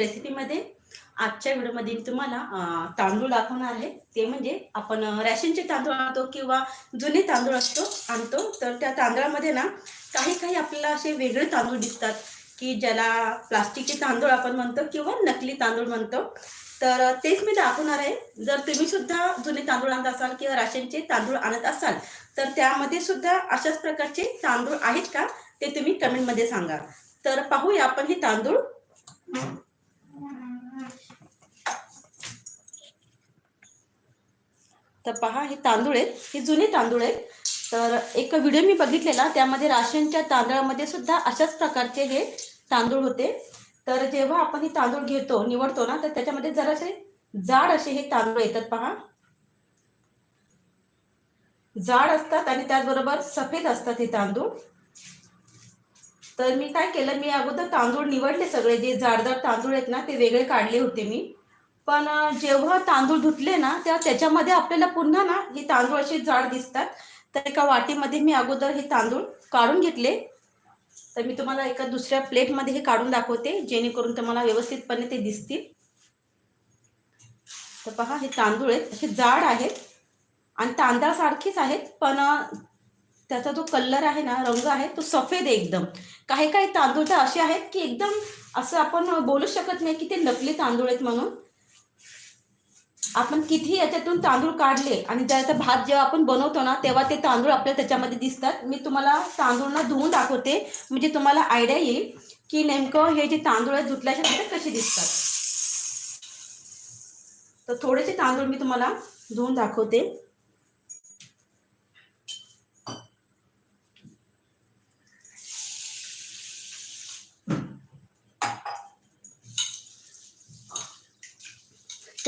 रेसिपीमध्ये आजच्या व्हिडिओमध्ये मी तुम्हाला तांदूळ दाखवणार आहे. ते म्हणजे आपण रॅशनचे तांदूळ आणतो किंवा जुने तांदूळ असतो आणतो. तर त्या तांदळामध्ये ना काही काही आपल्याला असे वेगळे तांदूळ दिसतात की ज्याला प्लास्टिकचे तांदूळ आपण म्हणतो किंवा नकली तांदूळ म्हणतो. तर तेच मी दाखवणार आहे. जर तुम्ही सुद्धा जुने तांदूळ आणत असाल किंवा राशनचे तांदूळ आणत असाल तर त्यामध्ये सुद्धा अशाच प्रकारचे तांदूळ आहेत का ते तुम्ही कमेंटमध्ये सांगा. तर पाहूया आपण हे तांदूळ. तर पहा हे तांदूळ आहेत. हे जुने तांदूळ आहेत. तर एक व्हिडिओ मी बघितलेला त्यामध्ये राशनच्या तांदळामध्ये सुद्धा अशाच प्रकारचे हे तांदूळ होते. तर जेव्हा आपण हे तांदूळ घेतो निवडतो ना तर त्याच्यामध्ये जरासे जाड असे हे तांदूळ येतात पहा. जाड असतात आणि त्याचबरोबर सफेद असतात हे तांदूळ. तर मी काय केलं मी अगोदर तांदूळ निवडले सगळे जे जाडदार तांदूळ आहेत ना ते वेगळे काढले होते मी. पण जेव्हा तांदूळ धुतले ना तेव्हा त्याच्यामध्ये आपल्याला पुन्हा ना हे तांदूळ असे जाड दिसतात. तर एका वाटीमध्ये मी अगोदर हे तांदूळ काढून घेतले. तर मी तुम्हाला एका दुसऱ्या प्लेटमध्ये हे काढून दाखवते जेणेकरून तुम्हाला व्यवस्थितपणे ते दिसतील. तर पहा हे तांदूळ आहेत असे जाड आहेत. आणि तांदळासारखेच आहेत पण त्याचा जो कलर आहे ना रंग आहे तो सफेद आहे एकदम. काही काही तांदूळ तर असे आहेत की एकदम असं आपण बोलू शकत नाही की ते नकली तांदूळ आहेत म्हणून. आपण किती याच्यातून तांदूळ काढले आणि त्याचा भात जेव्हा आपण बनवतो ना तेव्हा ते तांदूळ आपल्याला त्याच्यामध्ये दिसतात. मी तुम्हाला तांदूळ ना धुवून दाखवते. म्हणजे तुम्हाला आयडिया येईल की नेमकं हे जे तांदूळ आहे धुतल्याच्या नंतर कसे दिसतात. तर थोडेसे तांदूळ मी तुम्हाला धुवून दाखवते.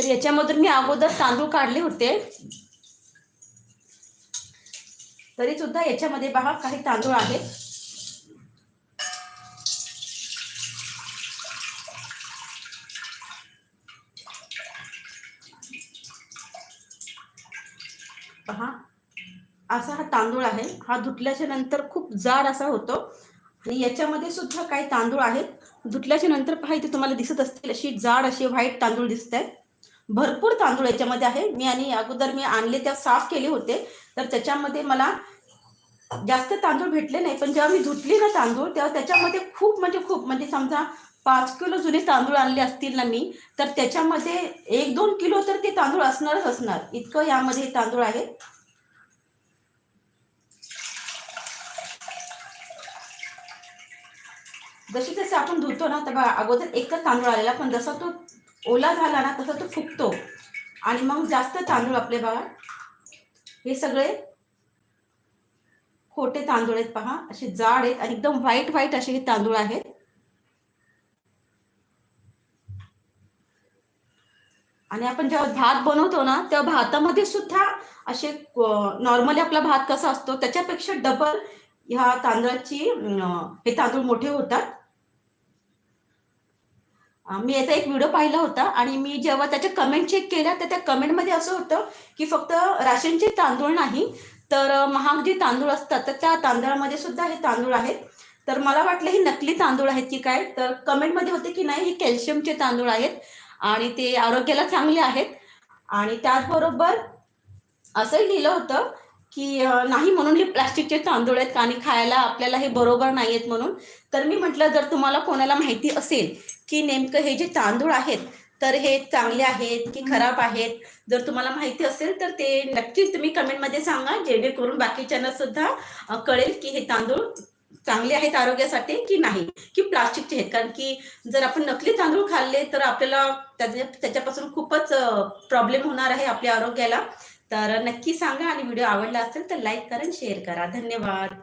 तर याच्यामधून मी अगोदर तांदूळ काढले होते. तरी सुद्धा याच्यामध्ये पहा काही तांदूळ आहेत पहा असा हा तांदूळ आहे. हा धुतल्याच्या नंतर खूप जाड असा होतो. आणि याच्यामध्ये सुद्धा काही तांदूळ आहेत. धुतल्याच्या नंतर पहा इथे तुम्हाला दिसत असतील अशी जाड असे व्हाईट तांदूळ दिसत आहेत भरपूर तांदूळ याच्यामध्ये आहे. मी आणि अगोदर मी आणले त्या साफ केले होते. तर त्याच्यामध्ये मला जास्त तांदूळ भेटले नाही पण जेव्हा मी धुतली ना तांदूळ तेव्हा त्याच्यामध्ये खूप म्हणजे खूप म्हणजे समजा पाच किलो जुने तांदूळ आणले असतील ना मी तर त्याच्यामध्ये एक दोन किलो तर ते तांदूळ असणारच असणार. इतकं यामध्ये तांदूळ आहे. जशी जसे आपण धुतो ना तेव्हा अगोदर एकच तांदूळ आलेला पण जसा तो ओला झाला ना तसा तो फुगतो आणि मग जास्त तांदूळ आपले बघा. हे सगळे खोटे तांदूळ आहेत पहा. असे जाड आहेत आणि एकदम व्हाईट व्हाईट असे हे तांदूळ आहेत. आणि आपण जेव्हा भात बनवतो ना तेव्हा भातामध्ये सुद्धा असे नॉर्मली आपला भात कसा असतो त्याच्यापेक्षा डबल ह्या तांदळाची हे तांदूळ मोठे होतात. मी याचा एक व्हिडिओ पाहिला होता आणि मी जेव्हा त्याच्या कमेंट चेक केल्या तर त्या कमेंटमध्ये असं होतं की फक्त राशनचे तांदूळ नाही तर महाग जे तांदूळ असतात तर त्या तांदळामध्ये सुद्धा हे तांदूळ आहेत. तर मला वाटलं हे नकली तांदूळ आहेत की काय? तर कमेंटमध्ये होते की नाही हे कॅल्शियमचे तांदूळ आहेत आणि ते आरोग्याला चांगले आहेत. आणि त्याचबरोबर असंही लिहिलं होतं की नाही म्हणून हे प्लास्टिकचे तांदूळ आहेत आणि खायला आपल्याला हे बरोबर नाही आहेत म्हणून तर मी म्हटलं जर तुम्हाला कोणाला माहिती असेल की नेमकं हे जे तांदूळ आहेत तर हे चांगले आहेत की खराब आहेत जर तुम्हाला माहिती असेल तर ते नक्कीच तुम्ही कमेंटमध्ये सांगा जेणेकरून बाकीच्यांना सुद्धा कळेल की हे तांदूळ चांगले आहेत आरोग्यासाठी की नाही की प्लास्टिकचे आहेत. कारण की जर आपण नकली तांदूळ खाल्ले तर आपल्याला त्याच्या त्याच्यापासून खूपच प्रॉब्लेम होणार आहे आपल्या आरोग्याला. तर नक्की सांगा आणि व्हिडिओ आवडला असेल तर लाईक करा शेअर करा. धन्यवाद.